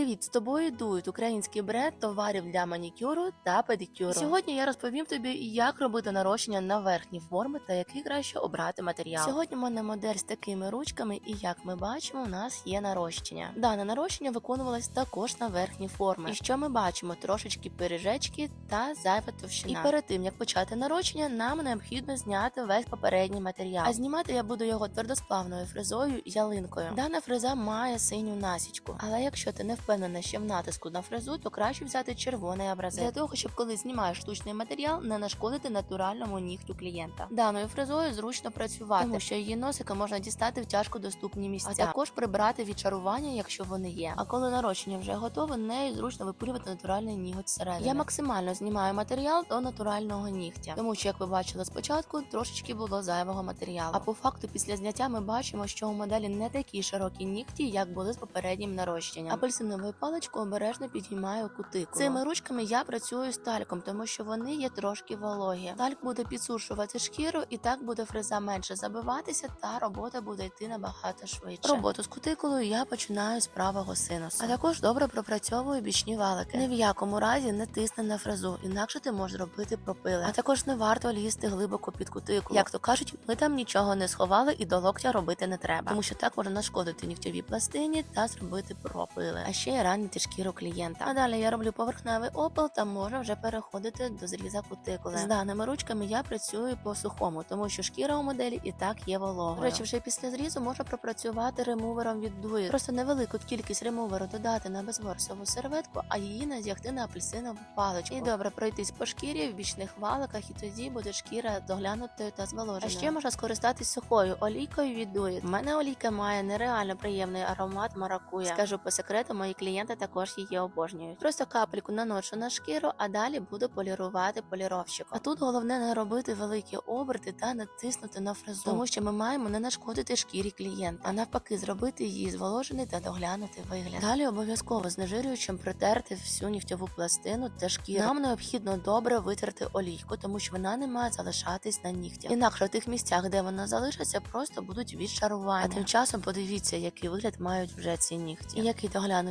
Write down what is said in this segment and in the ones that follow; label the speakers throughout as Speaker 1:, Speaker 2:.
Speaker 1: Привіт, з тобою дують український бренд товарів для манікюру та педикюру. Сьогодні я розповім тобі, як робити нарощення на верхні форми та який краще обрати матеріал. Сьогодні в мене модель з такими ручками, і як ми бачимо, у нас є нарощення. Дане нарощення виконувалось також на верхні форми. І що ми бачимо? Трошечки пиріжечки та зайва товщина. І перед тим як почати нарощення, нам необхідно зняти весь попередній матеріал. А знімати я буду його твердосплавною фрезою ялинкою. Дана фреза має синю насічку. Але якщо ти не впевнена ще в натиску на фрезу, то краще взяти червоний абразив. Для того, щоб коли знімаєш штучний матеріал, не нашкодити натуральному нігтю клієнта. Даною фрезою зручно працювати, тому що її носика можна дістати в тяжко доступні місця, а також прибрати відчарування, якщо вони є. А коли нарощення вже готове, нею зручно випилювати натуральний ніготь зсередини. Я максимально знімаю матеріал до натурального нігтя, тому що, як ви бачили спочатку, трошечки було зайвого матеріалу. А по факту, після зняття ми бачимо, що у моделі не такі широкі нігті, як були з попереднім нарощенням. Апельсиновою паличкою обережно підіймаю кутику. Цими ручками я працюю з тальком, тому що вони є трошки вологі. Тальк буде підсушувати шкіру, і так буде фреза менше забиватися, та робота буде йти набагато швидше. Роботу з кутикулою я починаю з правого синусу. А також добре пропрацьовую бічні валики. Ні в якому разі не тисни на фрезу, інакше ти можеш робити пропили. А також не варто лізти глибоко під кутикулу. Як то кажуть, ми там нічого не сховали і до локтя робити не треба, тому що так може нашкодити нігтєвій пластині та зробити пропили. А ще й ранити шкіру клієнта. А далі я роблю поверхневий опал та можна вже переходити до зріза кутикули. З даними ручками я працюю по сухому, тому що шкіра у моделі і так є вологою. До речі, вже після зрізу можна пропрацювати ремувером від дуї. Просто невелику кількість ремуверу додати на безворсову серветку, а її надягти на апельсинову паличку. І добре пройтись по шкірі в бічних валиках, і тоді буде шкіра доглянутою та зволоженою. А ще можна скористатись сухою олійкою від дуї. У мене олійка має нереально приємний аромат маракуя. Скажу по секрету, мої клієнти також її обожнюють. Просто капельку наношу на шкіру, а далі буду полірувати поліровщиком. А тут головне не робити великі оберти та натиснути на фрезу, тому що ми маємо не нашкодити шкірі клієнта, а навпаки, зробити її зволожений та доглянутий вигляд. Далі обов'язково знежирюючим протерти всю нігтєву пластину та шкіру. Нам необхідно добре витерти олійку, тому що вона не має залишатись на нігтях. Інакше в тих місцях, де вона залишиться, просто будуть відшарування. А тим часом подивіться, який вигляд мають вже ці нігті, і який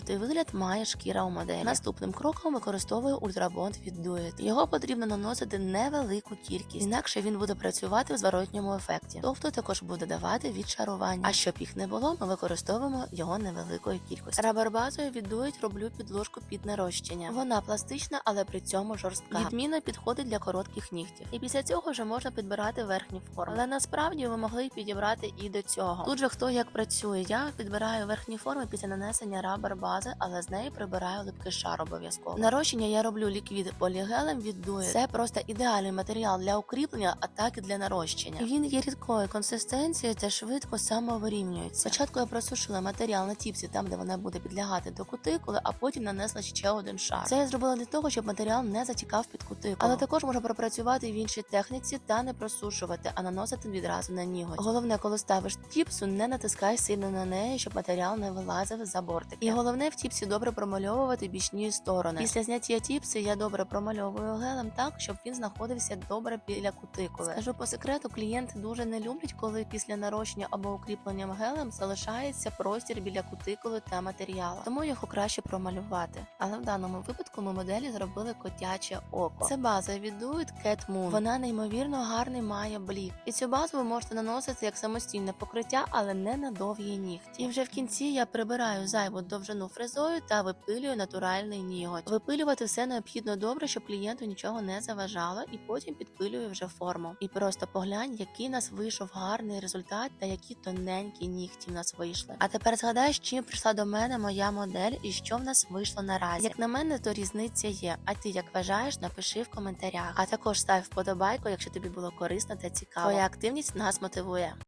Speaker 1: доглянутий вигляд має шкіра у моделі. Наступним кроком використовую ультрабонд від Duet. Його потрібно наносити невелику кількість, інакше він буде працювати в зворотньому ефекті, тобто також буде давати відшарування. А щоб їх не було, ми використовуємо його невеликою кількістю. Рабер-базою від Duet роблю підложку під нарощення. Вона пластична, але при цьому жорстка. Відмінно підходить для коротких нігтів. І після цього вже можна підбирати верхні форми. Але насправді ви могли підібрати і до цього. Тут же хто як працює. Я підбираю верхні форми після нанесення рабер бази, але з неї прибираю липкий шар обов'язково. Нарощення я роблю ліквід полігелем від Duet. Це просто ідеальний матеріал для укріплення, а так і для нарощення. Він є рідкої консистенції та швидко самовирівнюється. Спочатку я просушила матеріал на тіпсі, там де вона буде підлягати до кутикули, а потім нанесла ще один шар. Це я зробила для того, щоб матеріал не затікав під кутикулу. Але також можна пропрацювати в іншій техніці та не просушувати, а наносити відразу на ніготь. Головне, коли ставиш тіпсу, не натискай сильно на неї, щоб матеріал не вилазив за бортики. І головне в тіпсі добре промальовувати бічні сторони. Після зняття тіпси я добре промальовую гелем так, щоб він знаходився добре біля кутикули. Скажу по секрету, клієнти дуже не люблять, коли після нарощення або укріпленням гелем залишається простір біля кутикули та матеріалу. Тому його краще промалювати. Але в даному випадку ми моделі зробили котяче око. Це база від Duet Cat Moon. Вона неймовірно гарний має блік. І цю базу ви можете наносити як самостійне покриття, але не на довгі нігті. І вже в кінці я прибираю зайву довжину фрезою та випилюю натуральний ніготь. Випилювати все необхідно добре, щоб клієнту нічого не заважало, і потім підпилюю вже форму. І просто поглянь, який у нас вийшов гарний результат та які тоненькі нігті в нас вийшли. А тепер згадай, з чим прийшла до мене моя модель і що в нас вийшло наразі. Як на мене, то різниця є. А ти як вважаєш, напиши в коментарях. А також став вподобайку, якщо тобі було корисно та цікаво. Твоя активність нас мотивує.